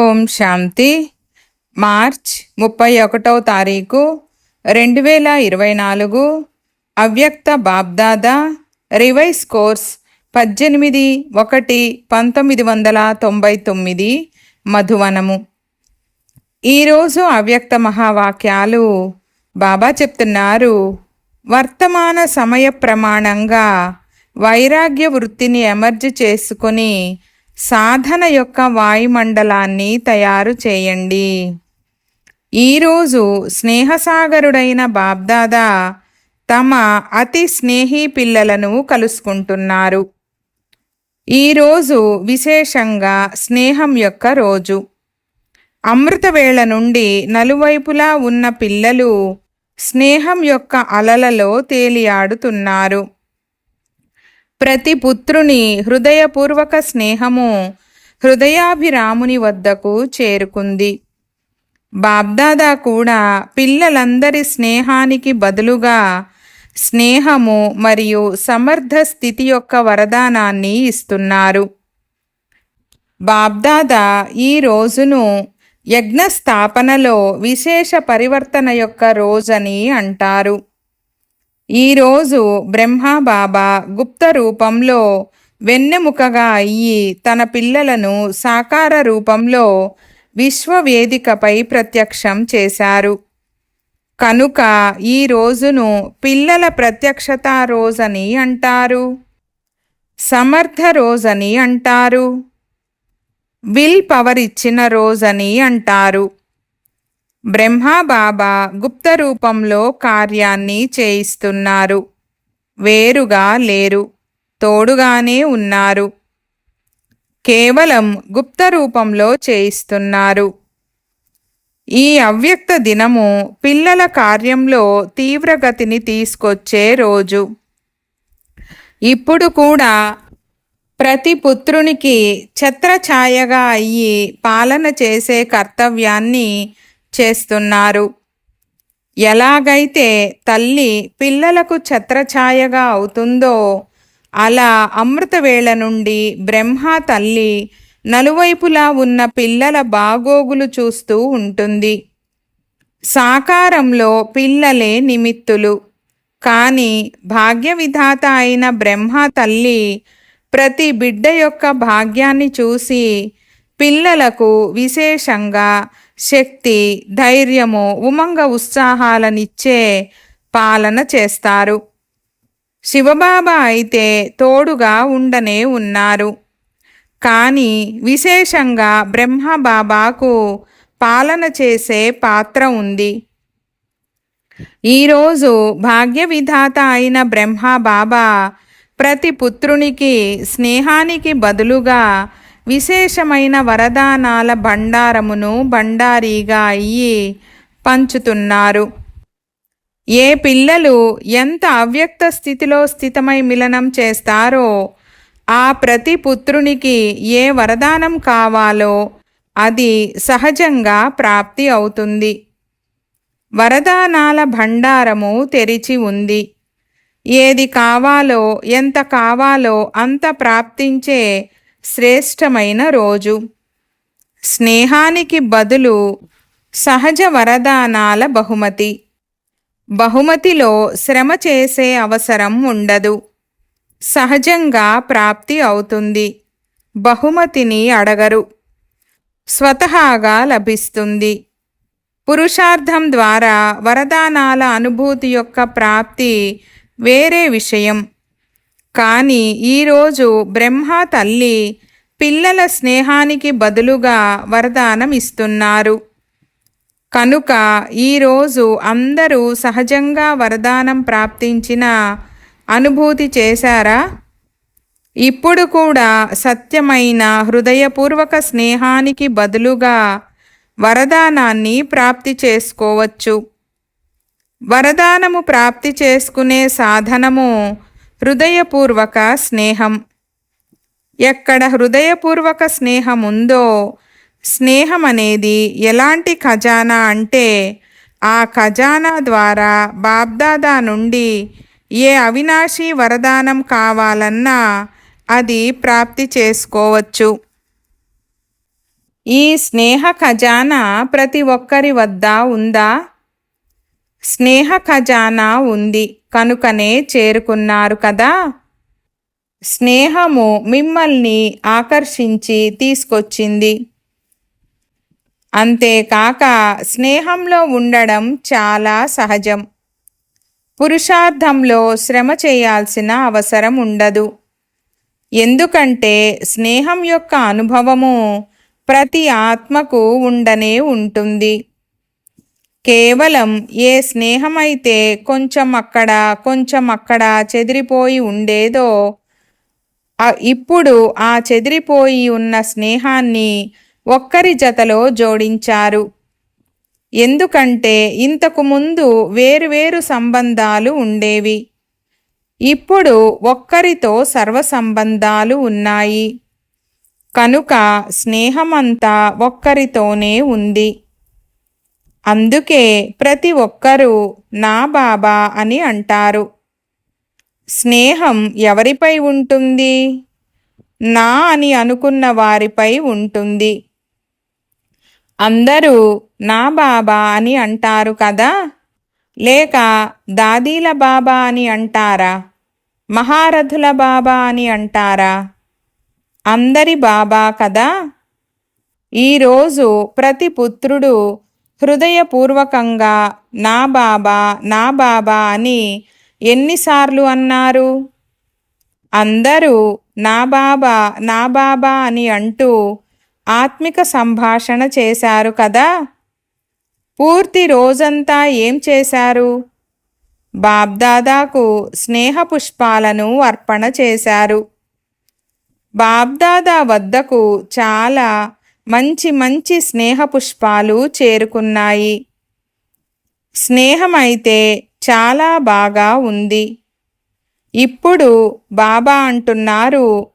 ఓం శాంతి. March ముప్పై ఒకటవ తారీఖు రెండు వేల ఇరవై నాలుగు. అవ్యక్త బాబ్దాదా రివైస్ కోర్స్ పద్దెనిమిది ఒకటి పంతొమ్మిది వందల తొంభై తొమ్మిది మధువనము. ఈరోజు అవ్యక్త మహావాక్యాలు బాబా చెప్తున్నారు. వర్తమాన సమయ ప్రమాణంగా వైరాగ్య వృత్తిని ఎమర్జ్ చేసుకుని సాధన యొక్క వాయుమండలాన్ని తయారు చేయండి. ఈరోజు స్నేహసాగరుడైన బాబ్దాదా తమ అతి స్నేహి పిల్లలను కలుసుకుంటున్నారు. ఈరోజు విశేషంగా స్నేహం యొక్క రోజు. అమృతవేళ నుండి నలువైపులా ఉన్న పిల్లలు స్నేహం యొక్క అలలలో తేలియాడుతున్నారు. ప్రతి పుత్రుని హృదయపూర్వక స్నేహము హృదయాభిరాముని వద్దకు చేరుకుంది. బాబ్దాదా కూడా పిల్లలందరి స్నేహానికి బదులుగా స్నేహము మరియు సమర్థ స్థితి యొక్క వరదానాన్ని ఇస్తున్నారు. బాబ్దాదా ఈ రోజును యజ్ఞ స్థాపనలో విశేష పరివర్తన యొక్క రోజని అంటారు. ఈరోజు బ్రహ్మబాబా గుప్త రూపంలో వెన్నెముకగా అయ్యి తన పిల్లలను సాకార రూపంలో విశ్వవేదికపై ప్రత్యక్షం చేశారు. కనుక ఈ రోజును పిల్లల ప్రత్యక్షత రోజని అంటారు. సమర్థ రోజని అంటారు. విల్ పవర్ ఇచ్చిన రోజని అంటారు. బ్రహ్మబాబా గుప్త రూపంలో కార్యాన్ని చేయిస్తున్నారు. వేరుగా లేరు తోడుగానే ఉన్నారు. కేవలం గుప్త రూపంలో చేయిస్తున్నారు. ఈ అవ్యక్త దినము పిల్లల కార్యంలో తీవ్రగతిని తీసుకొచ్చే రోజు. ఇప్పుడు కూడా ప్రతి పుత్రునికి ఛత్రఛాయగా అయ్యి పాలన చేసే కర్తవ్యాన్ని చేస్తున్నారు. ఎలాగైతే తల్లి పిల్లలకు ఛత్రఛాయగా అవుతుందో అలా అమృతవేళ నుండి బ్రహ్మ తల్లి నలువైపులా ఉన్న పిల్లల బాగోగులు చూస్తూ ఉంటుంది. సాకారంలో పిల్లలే నిమిత్తులు. కానీ భాగ్యవిధాత అయిన బ్రహ్మ తల్లి ప్రతి బిడ్డ యొక్క భాగ్యాన్ని చూసి పిల్లలకు విశేషంగా శక్తి ధైర్యము ఉమంగ ఉత్సాహాలనిచ్చే పాలన చేస్తారు. శివబాబా అయితే తోడుగా ఉండనే ఉన్నారు. కానీ విశేషంగా బ్రహ్మబాబాకు పాలన చేసే పాత్ర ఉంది. ఈరోజు భాగ్య విధాత అయిన బ్రహ్మబాబా ప్రతి పుత్రునికి స్నేహానికి బదులుగా విశేషమైన వరదానాల భండారమును భండారీగా అయ్యి పంచుతున్నారు. ఏ పిల్లలు ఎంత అవ్యక్త స్థితిలో స్థితమై మిలనం చేస్తారో ఆ ప్రతి పుత్రునికి ఏ వరదానం కావాలో అది సహజంగా ప్రాప్తి అవుతుంది. వరదానాల భండారము తెరిచి ఉంది. ఏది కావాలో ఎంత కావాలో అంత ప్రాప్తించే శ్రేష్టమైన రోజు. స్నేహానికి బదులు సహజ వరదానాల బహుమతి. బహుమతిలో శ్రమ చేసే అవసరం ఉండదు. సహజంగా ప్రాప్తి అవుతుంది. బహుమతిని అడగరు. స్వతహాగా లభిస్తుంది. పురుషార్థం ద్వారా వరదానాల అనుభూతి యొక్క ప్రాప్తి వేరే విషయం. కానీ ఈరోజు బ్రహ్మ తల్లి పిల్లల స్నేహానికి బదులుగా వరదానం ఇస్తున్నారు. కనుక ఈరోజు అందరూ సహజంగా వరదానం ప్రాప్తించిన అనుభూతి చేశారా? ఇప్పుడు కూడా సత్యమైన హృదయపూర్వక స్నేహానికి బదులుగా వరదానాన్ని ప్రాప్తి చేసుకోవచ్చు. వరదానము ప్రాప్తి చేసుకునే సాధనము హృదయపూర్వక స్నేహం. ఎక్కడ హృదయపూర్వక స్నేహం ఉందో స్నేహం అనేది ఎలాంటి ఖజానా అంటే ఆ ఖజానా ద్వారా బాబ్దాదా నుండి ఏ అవినాశి వరదానం కావాలన్నా అది ప్రాప్తి చేసుకోవచ్చు. ఈ స్నేహ ఖజానా ప్రతి ఒక్కరి వద్ద ఉందా? స్నేహ ఖజానా ఉంది కనుకనే చేరుకున్నారు కదా. స్నేహము మిమ్మల్ని ఆకర్షించి తీసుకొచ్చింది. అంతేకాక స్నేహంలో ఉండడం చాలా సహజం. పురుషార్థంలో శ్రమ చేయాల్సిన అవసరం ఉండదు. ఎందుకంటే స్నేహం యొక్క అనుభవము ప్రతి ఆత్మకు ఉండనే ఉంటుంది. కేవలం ఏ స్నేహమైతే కొంచెం అక్కడ కొంచెం అక్కడ చెదిరిపోయి ఉండేదో ఇప్పుడు ఆ చెదిరిపోయి ఉన్న స్నేహాన్ని ఒక్కరి జతలో జోడించారు. ఎందుకంటే ఇంతకు ముందు వేరువేరు సంబంధాలు ఉండేవి. ఇప్పుడు ఒక్కరితో సర్వ సంబంధాలు ఉన్నాయి. కనుక స్నేహమంతా ఒక్కరితోనే ఉంది. అందుకే ప్రతి ఒక్కరూ నా బాబా అని అంటారు. స్నేహం ఎవరిపై ఉంటుంది? నా అని అనుకున్న వారిపై ఉంటుంది. అందరూ నా బాబా అని అంటారు కదా? లేక దాదీల బాబా అని అంటారా? మహారథుల బాబా అని అంటారా? అందరి బాబా కదా? ఈరోజు ప్రతి పుత్రుడు హృదయపూర్వకంగా నా బాబా నా బాబా అని ఎన్నిసార్లు అన్నారు? అందరూ నా బాబా నా బాబా అని అంటూ ఆత్మిక సంభాషణ చేశారు కదా? పూర్తి రోజంతా ఏం చేశారు? బాబ్దాదాకు స్నేహ పుష్పాలను అర్పణ చేశారు. బాబ్దాదా వద్దకు చాలా మంచి మంచి స్నేహ పుష్పాలు చేరుకున్నాయి. స్నేహమైతే చాలా బాగా ఉంది. ఇప్పుడు బాబా అంటున్నారు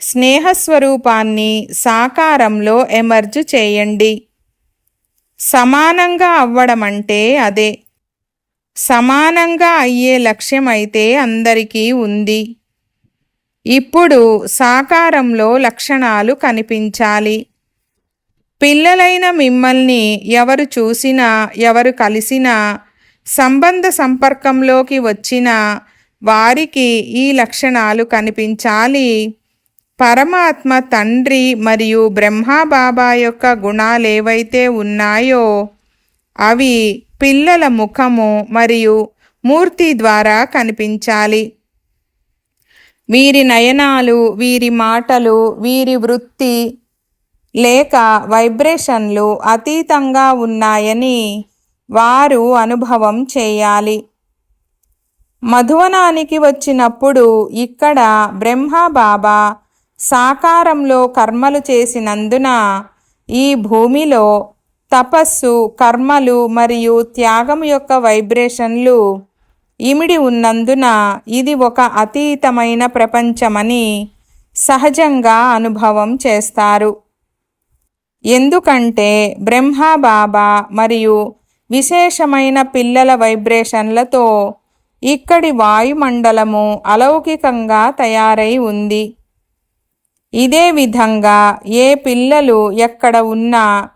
స్నేహస్వరూపాన్ని సాకారంలో ఎమర్జ్ చేయండి. సమానంగా అవ్వడం అంటే అదే. సమానంగా అయ్యే లక్ష్యం అయితే అందరికీ ఉంది. ఇప్పుడు సాకారంలో లక్షణాలు కనిపించాలి. పిల్లలైన మిమ్మల్ని ఎవరు చూసినా ఎవరు కలిసినా సంబంధ సంపర్కంలోకి వచ్చిన వారికి ఈ లక్షణాలు కనిపించాలి. పరమాత్మ తండ్రి మరియు బ్రహ్మాబాబా యొక్క గుణాలేవైతే ఉన్నాయో అవి పిల్లల ముఖము మరియు మూర్తి ద్వారా కనిపించాలి. వీరి నయనాలు వీరి మాటలు వీరి వృత్తి లేక వైబ్రేషన్లు అతీతంగా ఉన్నాయని వారు అనుభవం చేయాలి. మధువనానికి వచ్చినప్పుడు ఇక్కడ బ్రహ్మబాబా సాకారంలో కర్మలు చేసినందున ఈ భూమిలో తపస్సు కర్మలు మరియు త్యాగం యొక్క వైబ్రేషన్లు ఇమిడి ఉన్నందున ఇది ఒక అతీతమైన ప్రపంచమని సహజంగా అనుభవం చేస్తారు. ఎందుకంటే బ్రహ్మ బాబా మరియు విశేషమైన పిల్లల వైబ్రేషన్లతో ఇక్కడి వాయుమండలము అలౌకికంగా తయారై ఉంది. ఇదే విధంగా ఏ పిల్లలు ఎక్కడ ఉన్నా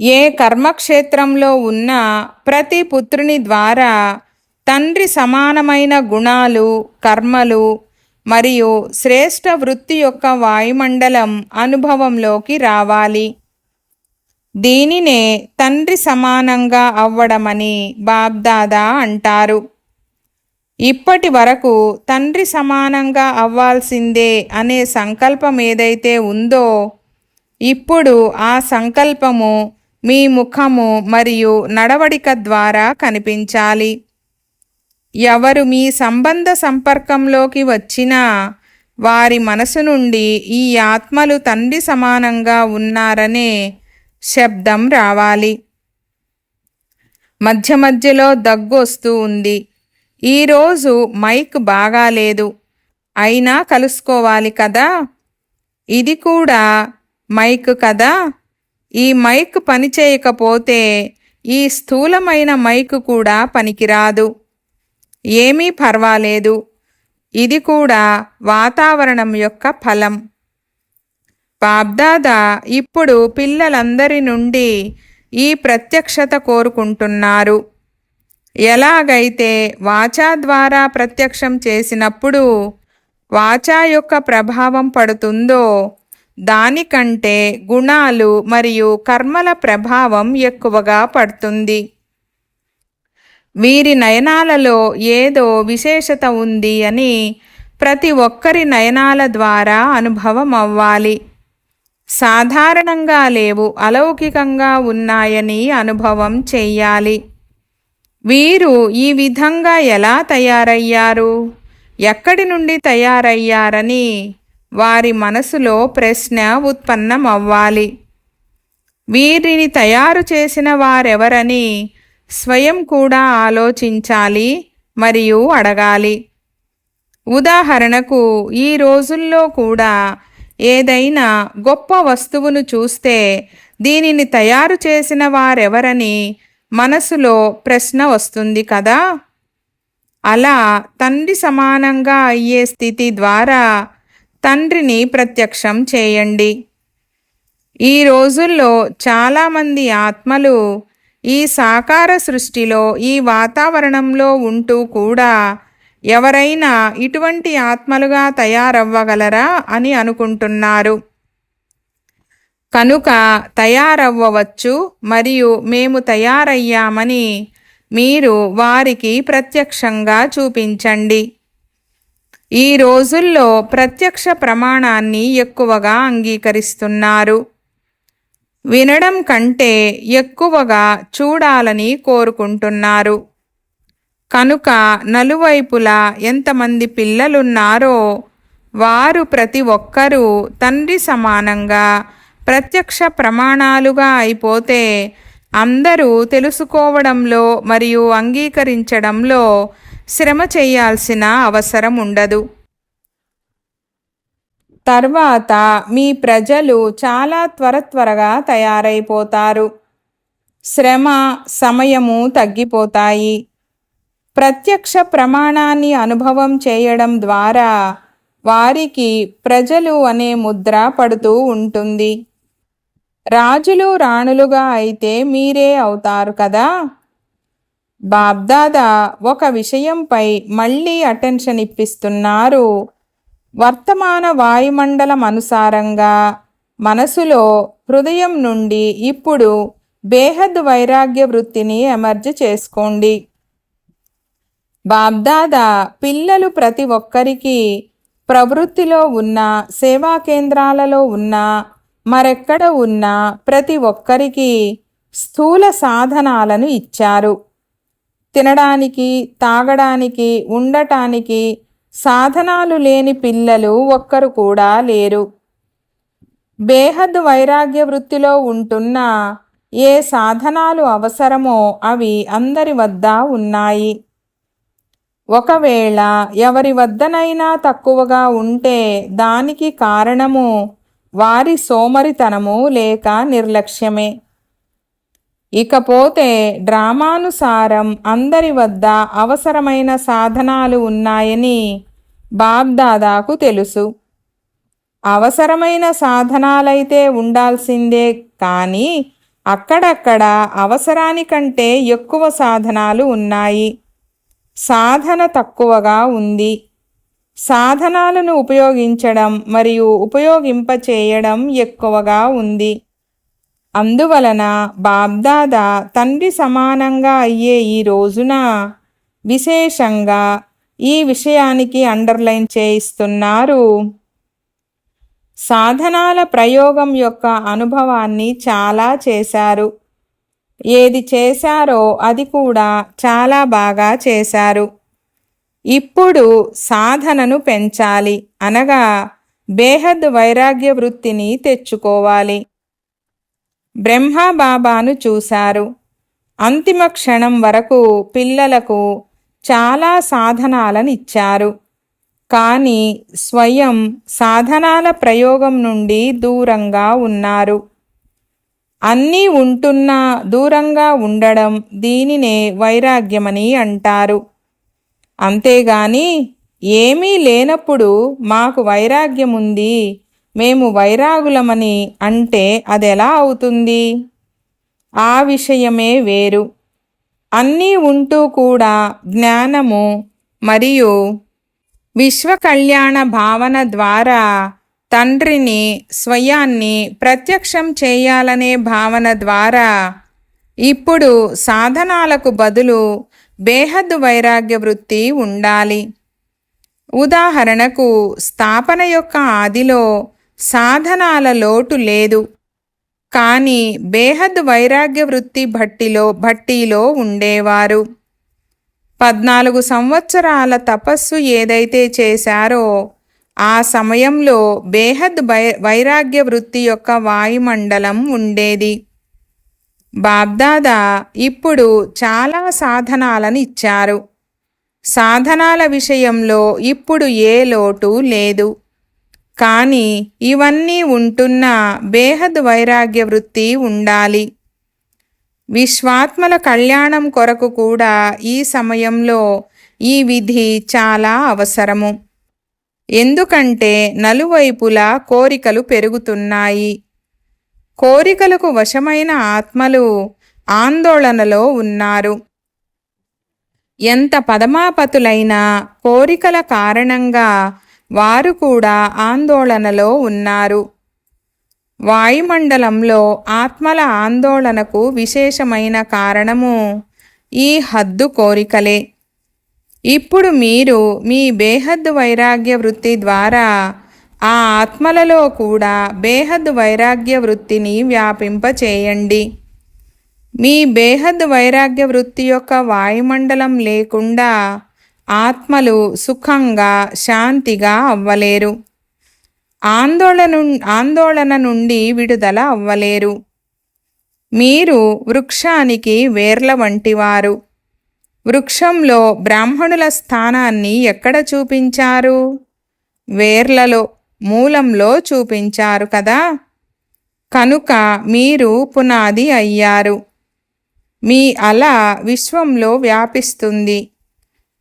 ఏ కర్మక్షేత్రంలో ఉన్నా ప్రతి పుత్రుని ద్వారా తండ్రి సమానమైన గుణాలు కర్మలు మరియు శ్రేష్ఠ వృత్తి యొక్క వాయుమండలం అనుభవంలోకి రావాలి. దీనినే తండ్రి సమానంగా అవ్వడమని బాబ్దాదా అంటారు. ఇప్పటి వరకు తండ్రి సమానంగా అవ్వాల్సిందే అనే సంకల్పం ఏదైతే ఉందో ఇప్పుడు ఆ సంకల్పము మీ ముఖము మరియు నడవడిక ద్వారా కనిపించాలి. ఎవరు మీ సంబంధ సంపర్కంలోకి వచ్చినా వారి మనసు నుండి ఈ ఆత్మలు తండ్రి సమానంగా ఉన్నారనే శబ్దం రావాలి. మధ్య మధ్యలో దగ్గు వస్తూ ఉంది. ఈరోజు మైక్ బాగాలేదు అయినా కలుసుకోవాలి కదా? ఇది కూడా మైక్ కదా? ఈ మైక్ పనిచేయకపోతే ఈ స్థూలమైన మైక్ కూడా పనికిరాదు. ఏమీ పర్వాలేదు. ఇది కూడా వాతావరణం యొక్క ఫలం. బాబ్దాదా ఇప్పుడు పిల్లలందరి నుండి ఈ ప్రత్యక్షత కోరుకుంటున్నారు. ఎలాగైతే వాచా ద్వారా ప్రత్యక్షం చేసినప్పుడు వాచా యొక్క ప్రభావం పడుతుందో దానికంటే గుణాలు మరియు కర్మల ప్రభావం ఎక్కువగా పడుతుంది. వీరి నయనాలలో ఏదో విశేషత ఉంది అని ప్రతి ఒక్కరి నయనాల ద్వారా అనుభవం అవ్వాలి సాధారణంగా లేవు అలౌకికంగా ఉన్నాయని అనుభవం చెయ్యాలి. వీరు ఈ విధంగా ఎలా తయారయ్యారు? ఎక్కడి నుండి తయారయ్యారని వారి మనసులో ప్రశ్న ఉత్పన్నమవ్వాలి. వీరిని తయారు చేసిన వారెవరని స్వయం కూడా ఆలోచించాలి మరియు అడగాలి. ఉదాహరణకు ఈ రోజుల్లో కూడా ఏదైనా గొప్ప వస్తువును చూస్తే దీనిని తయారు చేసిన వారెవరని మనసులో ప్రశ్న వస్తుంది కదా? అలా తండ్రి సమానంగా అయ్యే స్థితి ద్వారా తండ్రిని ప్రత్యక్షం చేయండి. ఈ రోజుల్లో చాలామంది ఆత్మలు ఈ సాకార సృష్టిలో ఈ వాతావరణంలో ఉంటూ కూడా ఎవరైనా ఇటువంటి ఆత్మలుగా తయారవ్వగలరా అని అనుకుంటున్నారు. కనుక తయారవ్వవచ్చు మరియు మేము తయారయ్యామని మీరు వారికి ప్రత్యక్షంగా చూపించండి. ఈ రోజుల్లో ప్రత్యక్ష ప్రమాణాన్ని ఎక్కువగా అంగీకరిస్తున్నారు. వినడం కంటే ఎక్కువగా చూడాలని కోరుకుంటున్నారు. కనుక నలువైపులా ఎంతమంది పిల్లలున్నారో వారు ప్రతి ఒక్కరూ తండ్రి సమానంగా ప్రత్యక్ష ప్రమాణాలుగా అయిపోతే అందరూ తెలుసుకోవడంలో మరియు అంగీకరించడంలో శ్రమ చేయాల్సిన అవసరం ఉండదు. తర్వాత మీ ప్రజలు చాలా త్వర త్వరగా తయారైపోతారు. శ్రమ సమయము తగ్గిపోతాయి. ప్రత్యక్ష ప్రమాణాన్ని అనుభవం చేయడం ద్వారా వారికి ప్రజలు అనే ముద్ర పడుతూ ఉంటుంది. రాజులు రాణులుగా అయితే మీరే అవుతారు కదా? బాబ్దాదా ఒక విషయంపై మళ్ళీ అటెన్షన్ ఇప్పిస్తున్నారు. వర్తమాన వాయుమండలం అనుసారంగా మనసులో హృదయం నుండి ఇప్పుడు బేహద్ వైరాగ్య వృత్తిని ఎమర్జ్ చేసుకోండి. బాబ్దాదా పిల్లలు ప్రతి ఒక్కరికి ప్రవృత్తిలో ఉన్న సేవా కేంద్రాలలో ఉన్న మరెక్కడ ఉన్న ప్రతి ఒక్కరికి స్థూల సాధనాలను ఇచ్చారు. తినడానికి తాగడానికి ఉండటానికి సాధనాలు లేని పిల్లలు ఒక్కరు కూడా లేరు. బేహద్ వైరాగ్య వృత్తిలో ఉంటున్న ఏ సాధనాలు అవసరమో అవి అందరి వద్ద ఉన్నాయి. ఒకవేళ ఎవరి వద్దనైనా తక్కువగా ఉంటే దానికి కారణము వారి సోమరితనము లేక నిర్లక్ష్యమే. ఇకపోతే డ్రామానుసారం అందరి వద్ద అవసరమైన సాధనాలు ఉన్నాయని బాబ్దాదాకు తెలుసు. అవసరమైన సాధనాలైతే ఉండాల్సిందే కానీ అక్కడక్కడ అవసరానికంటే ఎక్కువ సాధనాలు ఉన్నాయి. సాధన తక్కువగా ఉంది. సాధనాలను ఉపయోగించడం మరియు ఉపయోగింపచేయడం ఎక్కువగా ఉంది. అందువలన బాబ్దాదా తండ్రి సమానంగా అయ్యే ఈ రోజున విశేషంగా ఈ విషయానికి అండర్లైన్ చేయిస్తున్నారు. సాధనాల ప్రయోగం యొక్క అనుభవాన్ని చాలా చేశారు. ఏది చేశారో అది కూడా చాలా బాగా చేశారు. ఇప్పుడు సాధనను పెంచాలి అనగా బేహద్ వైరాగ్య వృత్తిని తెచ్చుకోవాలి. బ్రహ్మబాబాను చూశారు. అంతిమ క్షణం వరకు పిల్లలకు చాలా సాధనాలను ఇచ్చారు కానీ స్వయం సాధనాల ప్రయోగం నుండి దూరంగా ఉన్నారు. అన్నీ ఉంటున్నా దూరంగా ఉండడం దీనినే వైరాగ్యమని అంటారు. అంతేగాని ఏమీ లేనప్పుడు మాకు వైరాగ్యం ఉంది మేము వైరాగులమని అంటే అదెలా అవుతుంది? ఆ విషయమే వేరు. అన్నీ ఉంటూ కూడా జ్ఞానము మరియు విశ్వకళ్యాణ భావన ద్వారా తండ్రిని స్వయాన్ని ప్రత్యక్షం చేయాలనే భావన ద్వారా ఇప్పుడు సాధనాలకు బదులు బేహద్దు వైరాగ్య వృత్తి ఉండాలి. ఉదాహరణకు స్థాపన యొక్క ఆదిలో సాధనాల లోటు లేదు. కానీ బేహద్ వైరాగ్య వృత్తి భట్టిలో భట్టీలో ఉండేవారు. పద్నాలుగు సంవత్సరాల తపస్సు ఏదైతే చేశారో ఆ సమయంలో బేహద్ వైరాగ్య వృత్తి యొక్క వాయుమండలం ఉండేది. బాబ్దాదా ఇప్పుడు చాలా సాధనాలను ఇచ్చారు. సాధనాల విషయంలో ఇప్పుడు ఏ లోటు లేదు. కానీ ఇవన్నీ ఉంటున్న బేహద్ వైరాగ్య వృత్తి ఉండాలి. విశ్వాత్మల కళ్యాణం కొరకు కూడా ఈ సమయంలో ఈ విధి చాలా అవసరము. ఎందుకంటే నలువైపులా కోరికలు పెరుగుతున్నాయి. కోరికలకు వశమైన ఆత్మలు ఆందోళనలో ఉన్నారు. ఎంత పదమాపతులైనా కోరికల కారణంగా వారు కూడా ఆందోళనలో ఉన్నారు. వాయుమండలంలో ఆత్మల ఆందోళనకు విశేషమైన కారణము ఈ హద్దు కోరికలే. ఇప్పుడు మీరు మీ బేహద్దు వైరాగ్య వృత్తి ద్వారా ఆ ఆత్మలలో కూడా బేహద్ వైరాగ్య వృత్తిని వ్యాపింపచేయండి. మీ బేహద్ వైరాగ్య వృత్తి యొక్క వాయుమండలం లేకుండా ఆత్మలు సుఖంగా శాంతిగా అవ్వలేరు. ఆందోళన ఆందోళన నుండి విడుదల అవ్వలేరు. మీరు వృక్షానికి వేర్ల వంటివారు. వృక్షంలో బ్రాహ్మణుల స్థానాన్ని ఎక్కడ చూపించారు? వేర్లలో మూలంలో చూపించారు కదా. కనుక మీరు పునాది అయ్యారు. మీ అల విశ్వంలో వ్యాపిస్తుంది.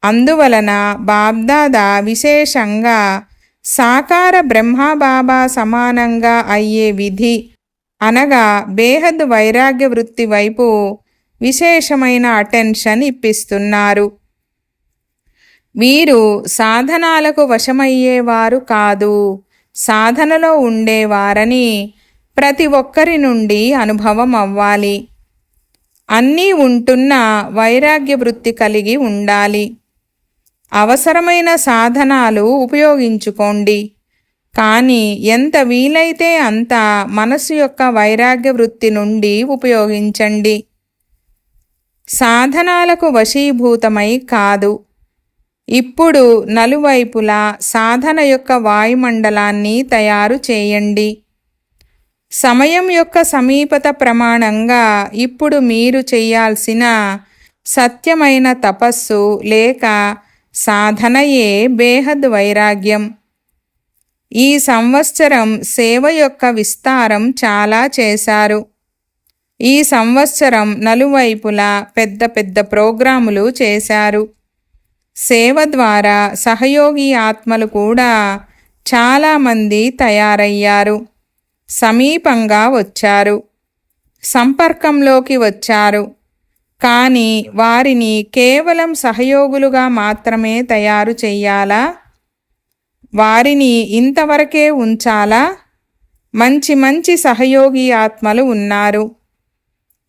అందువలన బాబ్దాదా విశేషంగా సాకార బ్రహ్మబాబా సమానంగా అయ్యే విధి అనగా బేహద్ వైరాగ్య వృత్తి వైపు విశేషమైన అటెన్షన్ ఇప్పిస్తున్నారు. వీరు సాధనాలకు వశమయ్యేవారు కాదు సాధనలో ఉండేవారని ప్రతి ఒక్కరి నుండి అనుభవం అవ్వాలి. అన్నీ ఉంటున్న వైరాగ్య వృత్తి కలిగి ఉండాలి. అవసరమైన సాధనాలు ఉపయోగించుకోండి. కానీ ఎంత వీలైతే అంత మనసు యొక్క వైరాగ్య వృత్తి నుండి ఉపయోగించండి. సాధనాలకు వశీభూతమై కాదు. ఇప్పుడు నలువైపులా సాధన యొక్క వాయుమండలాన్ని తయారు చేయండి. సమయం యొక్క సమీపత ప్రమాణంగా ఇప్పుడు మీరు చేయాల్సిన సత్యమైన తపస్సు లేక సాధనయే బేహద్ వైరాగ్యం ఈ సంవత్సరం సేవ యొక్క విస్తారం చాలా చేశారు. ఈ సంవత్సరం నలువైపులా పెద్ద పెద్ద ప్రోగ్రాములు చేశారు. సేవ ద్వారా సహయోగి ఆత్మలు కూడా చాలామంది తయారయ్యారు. సమీపంగా వచ్చారు. సంపర్కంలోకి వచ్చారు. కానీ వారిని కేవలం సహయోగులుగా మాత్రమే తయారు చేయాలా వారిని ఇంతవరకే ఉంచాలా? మంచి మంచి సహయోగి ఆత్మలు ఉన్నారు.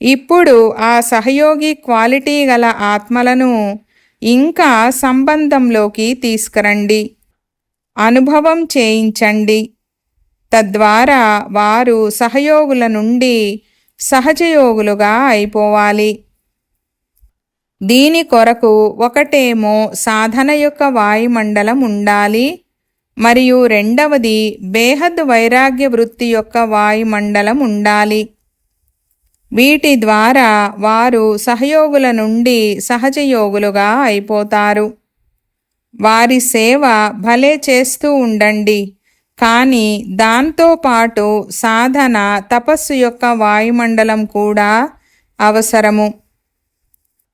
ఇప్పుడు ఆ సహయోగి క్వాలిటీ గల ఆత్మలను ఇంకా సంబంధంలోకి తీసుకురండి. అనుభవం చేయించండి. తద్వారా వారు సహయోగుల నుండి సహజయోగులుగా అయిపోవాలి. దీని కొరకు ఒకటేమో సాధన యొక్క వాయుమండలం ఉండాలి మరియు రెండవది బేహద్ వైరాగ్య వృత్తి యొక్క వాయుమండలం ఉండాలి. వీటి ద్వారా వారు సహయోగుల నుండి సహజయోగులుగా అయిపోతారు. వారి సేవ భలే చేస్తూ ఉండండి కానీ దాంతోపాటు సాధన తపస్సు యొక్క వాయుమండలం కూడా అవసరము.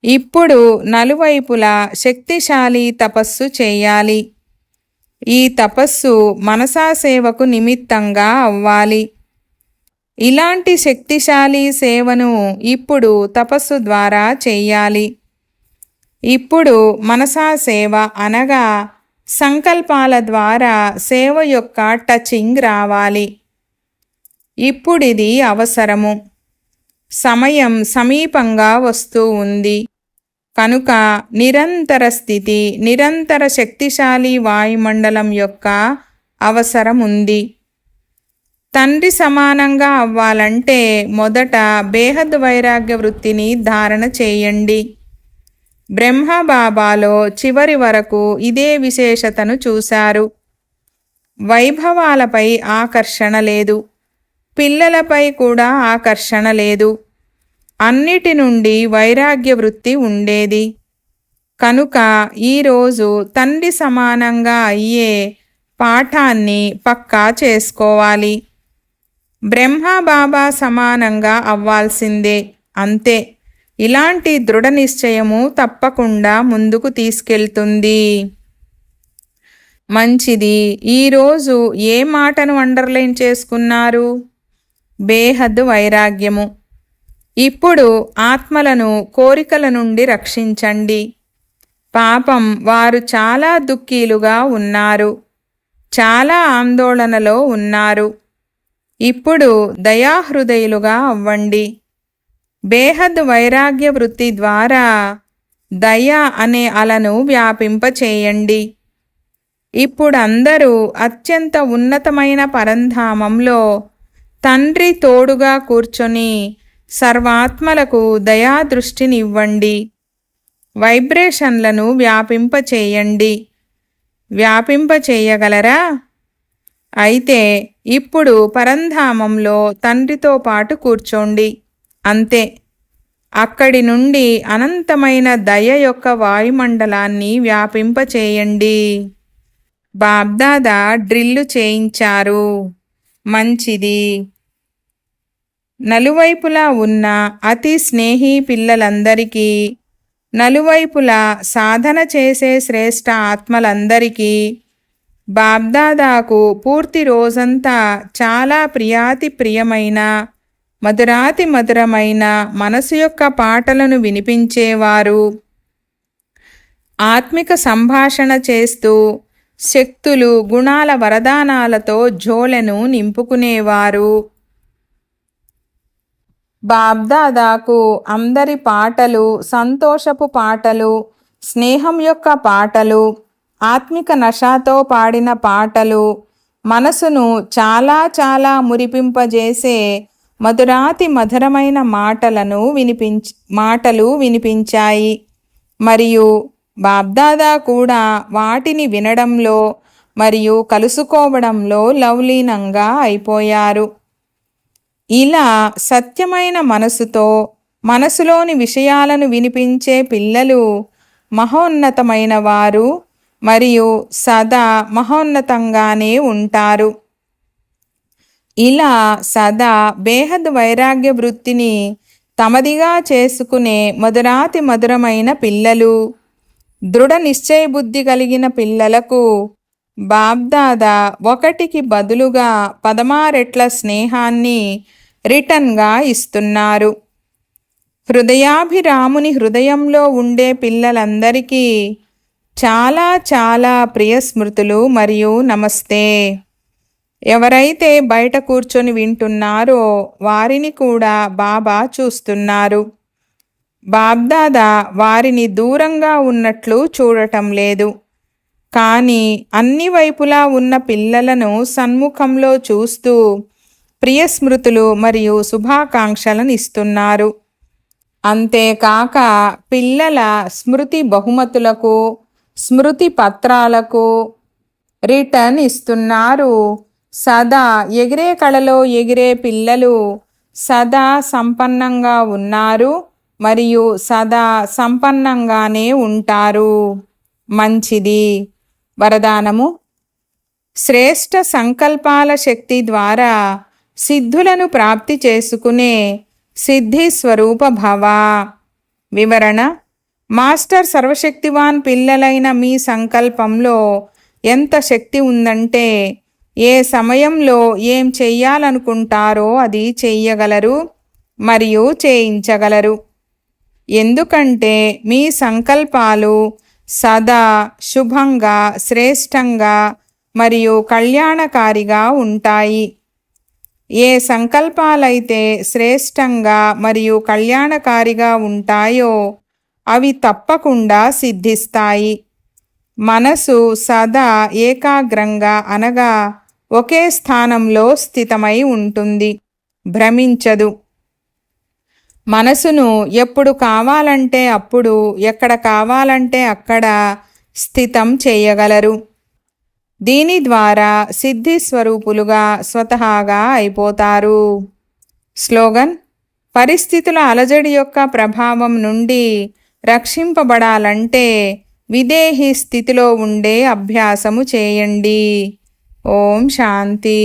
ఇప్పుడు నలువైపులా శక్తిశాలి తపస్సు చేయాలి. ఈ తపస్సు మనసా సేవకు నిమిత్తంగా అవ్వాలి. ఇలాంటి శక్తిశాలి సేవను ఇప్పుడు తపస్సు ద్వారా చెయ్యాలి ఇప్పుడు మనసా సేవ అనగా సంకల్పాల ద్వారా సేవ యొక్క టచింగ్ రావాలి. ఇప్పుడిది అవసరము. సమయం సమీపంగా వస్తూ ఉంది. కనుక నిరంతర స్థితి నిరంతర శక్తిశాలి వాయుమండలం యొక్క అవసరం ఉంది తండ్రి సమానంగా అవ్వాలంటే మొదట బేహద్ వైరాగ్య వృత్తిని ధారణ చేయండి. బ్రహ్మబాబాలో చివరి వరకు ఇదే విశేషతను చూశారు. వైభవాలపై ఆకర్షణ లేదు. పిల్లలపై కూడా ఆకర్షణ లేదు. అన్నిటి నుండి వైరాగ్య వృత్తి ఉండేది. కనుక ఈరోజు తండ్రి సమానంగా అయ్యే పాఠాన్ని పక్కా చేసుకోవాలి. బ్రహ్మ బాబా సమానంగా అవ్వాల్సిందే అంతే. ఇలాంటి దృఢ నిశ్చయము తప్పకుండా ముందుకు తీసుకెళ్తుంది. మంచిది. ఈరోజు ఏ మాటను అండర్లైన్ చేసుకున్నారు? బేహద్ వైరాగ్యము. ఇప్పుడు ఆత్మలను కోరికల నుండి రక్షించండి. పాపం వారు చాలా దుఃఖీలుగా ఉన్నారు. చాలా ఆందోళనలో ఉన్నారు. ఇప్పుడు దయాహృదయులుగా అవ్వండి. బేహద్ వైరాగ్య వృత్తి ద్వారా దయ అనే అలను వ్యాపింపచేయండి. ఇప్పుడు అందరూ అత్యంత ఉన్నతమైన పరంధామంలో తండ్రి తోడుగా కూర్చొని సర్వాత్మలకు దయాదృష్టినివ్వండి. వైబ్రేషన్లను వ్యాపింపచేయండి. వ్యాపింపచేయగలరా? అయితే ఇప్పుడు పరంధామంలో తండ్రితో పాటు కూర్చోండి. అంతే. అక్కడి నుండి అనంతమైన దయ యొక్క వాయుమండలాన్ని వ్యాపింపచేయండి. బాబ్దాదా డ్రిల్లు చేయించారు. మంచిది. నలువైపులా ఉన్న అతి స్నేహి పిల్లలందరికీ నలువైపులా సాధన చేసే శ్రేష్ఠ ఆత్మలందరికీ బాబ్దాదాకు పూర్తి రోజంతా చాలా ప్రియాతి ప్రియమైన మధురాతి మధురమైన మనసు యొక్క పాటలను వినిపించేవారు. ఆత్మిక సంభాషణ చేస్తూ శక్తులు గుణాల వరదానాలతో జోలెను నింపుకునేవారు. బాబ్దాదాకు అందరి పాటలు సంతోషపు పాటలు స్నేహం యొక్క పాటలు ఆత్మిక నషాతో పాడిన పాటలు మనసును చాలా చాలా మురిపింపజేసే మధురాతి మధురమైన మాటలను వినిపించ మాటలు వినిపించాయి. మరియు బాబ్దాదా కూడా వాటిని వినడంలో మరియు కలుసుకోవడంలో లవలీనంగా అయిపోయారు. ఇలా సత్యమైన మనసుతో మనసులోని విషయాలను వినిపించే పిల్లలు మహోన్నతమైన వారు మరియు సదా మహోన్నతంగానే ఉంటారు. ఇలా సదా బేహద్ వైరాగ్య వృత్తిని తమదిగా చేసుకునే మధురాతి మధురమైన పిల్లలు దృఢ నిశ్చయ బుద్ధి కలిగిన పిల్లలకు బాబ్దాదా ఒకటికి బదులుగా పదమారెట్ల స్నేహాన్ని రిటర్న్గా ఇస్తున్నారు. హృదయాభిరాముని హృదయంలో ఉండే పిల్లలందరికీ చాలా చాలా ప్రియ స్మృతులు మరియు నమస్తే. ఎవరైతే బయట కూర్చొని వింటున్నారో వారిని కూడా బాబా చూస్తున్నారు. బాబ్దాదా వారిని దూరంగా ఉన్నట్లు చూడటం లేదు. కానీ అన్ని వైపులా ఉన్న పిల్లలను సన్ముఖంలో చూస్తూ ప్రియస్మృతులు మరియు శుభాకాంక్షలను ఇస్తున్నారు. అంతేకాక పిల్లల స్మృతి బహుమతులకు స్మృతి పత్రాలకు రిటర్న్ ఇస్తున్నారు. సదా ఎగిరే కళలో ఎగిరే పిల్లలు సదా సంపన్నంగా ఉన్నారు. మరియు సదా సంపన్నంగానే ఉంటారు. మంచిది. వరదానము. శ్రేష్ఠ సంకల్పాల శక్తి ద్వారా సిద్ధులను ప్రాప్తి చేసుకునే సిద్ధి స్వరూప భవ. వివరణ. మాస్టర్ సర్వశక్తివాన్ పిల్లలైన మీ సంకల్పంలో ఎంత శక్తి ఉందంటే ఏ సమయంలో ఏం చెయ్యాలనుకుంటారో అది చెయ్యగలరు మరియు చేయించగలరు. ఎందుకంటే మీ సంకల్పాలు సదా శుభంగా శ్రేష్టంగా మరియు కళ్యాణకారిగా ఉంటాయి. ఏ సంకల్పాలైతే శ్రేష్టంగా మరియు కళ్యాణకారిగా ఉంటాయో అవి తప్పకుండా సిద్ధిస్తాయి. మనసు సదా ఏకాగ్రంగా అనగా ఒకే స్థానంలో స్థితమై ఉంటుంది. భ్రమించదు. మనసును ఎప్పుడు కావాలంటే అప్పుడు ఎక్కడ కావాలంటే అక్కడ స్థితం చేయగలరు. దీని ద్వారా సిద్ధి స్వరూపులుగా స్వతహాగా అయిపోతారు. స్లోగన్ పరిస్థితుల అలజడి యొక్క ప్రభావం నుండి రక్షింపబడాలంటే విదేహి స్థితిలో ఉండే అభ్యాసము చేయండి. ఓం శాంతి.